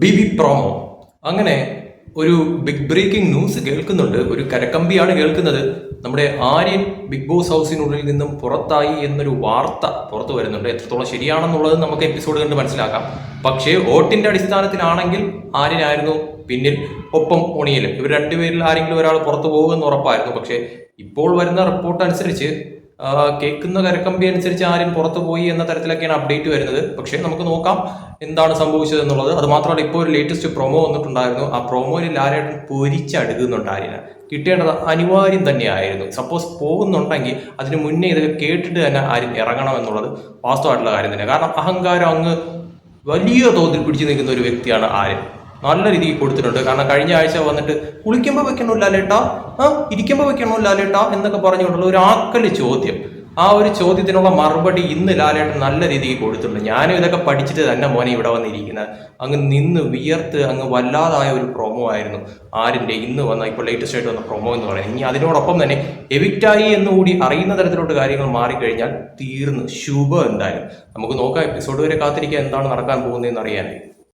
B B promo. അങ്ങനെ ഒരു big breaking news കേൾക്കുന്നുണ്ട്. ഒരു കരക്കമ്പിയാണ് കേൾക്കുന്നത്. നമ്മുടെ ആര്യൻ ബിഗ് ബോസ് ഹൗസിനുള്ളിൽ നിന്നും പുറത്തായി എന്നൊരു വാർത്ത പുറത്തു വരുന്നുണ്ട്. എത്രത്തോളം ശരിയാണെന്നുള്ളത് നമുക്ക് എപ്പിസോഡ് കണ്ട് മനസ്സിലാക്കാം. പക്ഷേ വോട്ടിന്റെ അടിസ്ഥാനത്തിലാണെങ്കിൽ ആര്യനായിരുന്നു പിന്നിൽ ഒപ്പം ഒണിയലും. ഇവർ രണ്ടുപേരിൽ ആരെങ്കിലും ഒരാൾ പുറത്തു പോകുമെന്ന് ഉറപ്പായിരുന്നു. പക്ഷേ ഇപ്പോൾ വരുന്ന റിപ്പോർട്ട് അനുസരിച്ച് കേൾക്കുന്ന കരക്കമ്പി അനുസരിച്ച് ആരും പുറത്തു പോയി എന്ന തരത്തിലൊക്കെയാണ് അപ്ഡേറ്റ് വരുന്നത്. പക്ഷേ നമുക്ക് നോക്കാം എന്താണ് സംഭവിച്ചത് എന്നുള്ളത് അത് മാത്രമല്ല ഇപ്പോൾ ഒരു ലേറ്റസ്റ്റ് പ്രൊമോ വന്നിട്ടുണ്ടായിരുന്നു. ആ പ്രൊമോയിൽ ആരായിട്ടും പൊരിച്ചടുക്കുന്നുണ്ട് ആര്യനെ. കിട്ടേണ്ടത് അനിവാര്യം തന്നെയായിരുന്നു. സപ്പോസ് പോകുന്നുണ്ടെങ്കിൽ അതിന് മുന്നേ ഇതൊക്കെ കേട്ടിട്ട് തന്നെ ആരും ഇറങ്ങണം എന്നുള്ളത് വാസ്തവമായിട്ടുള്ള കാര്യം തന്നെ കാരണം അഹങ്കാരം അങ്ങ് വലിയ തോതിൽ പിടിച്ചു നിൽക്കുന്ന ഒരു വ്യക്തിയാണ് ആര്യൻ. നല്ല രീതിക്ക് കൊടുത്തിട്ടുണ്ട്. കാരണം കഴിഞ്ഞ ആഴ്ച വന്നിട്ട് കുളിക്കുമ്പോൾ വെക്കണോ ലാലേട്ടാ ആ ഇരിക്കുമ്പോൾ വെക്കണോ ലാലേട്ടാ എന്നൊക്കെ പറഞ്ഞുകൊണ്ടുള്ള ഒരു ആക്കൽ ചോദ്യം. ആ ഒരു ചോദ്യത്തിനുള്ള മറുപടി ഇന്ന് ലാലേട്ടൻ നല്ല രീതിക്ക് കൊടുത്തിട്ടുണ്ട്. ഞാനും ഇതൊക്കെ പഠിച്ചിട്ട് തന്നെ മോനെ ഇവിടെ വന്നിരിക്കുന്നത്. അങ്ങ് നിന്ന് വിയർത്ത് അങ്ങ് വല്ലാതായ ഒരു പ്രൊമോ ആയിരുന്നു. ആരിന്റെ? ഇന്ന് വന്ന ഇപ്പോൾ ലേറ്റസ്റ്റ് ആയിട്ട് വന്ന പ്രൊമോ എന്ന് പറയുന്നത്. ഇനി അതിനോടൊപ്പം തന്നെ എവിക്റ്റായി എന്നുകൂടി അറിയുന്ന തരത്തിലോട്ട് കാര്യങ്ങൾ മാറിക്കഴിഞ്ഞാൽ തീർന്ന് ശുഭം എന്തായാലും. നമുക്ക് നോക്കാം എപ്പിസോഡ് വരെ കാത്തിരിക്കാൻ എന്താണ് നടക്കാൻ പോകുന്നതെന്ന് അറിയാനായി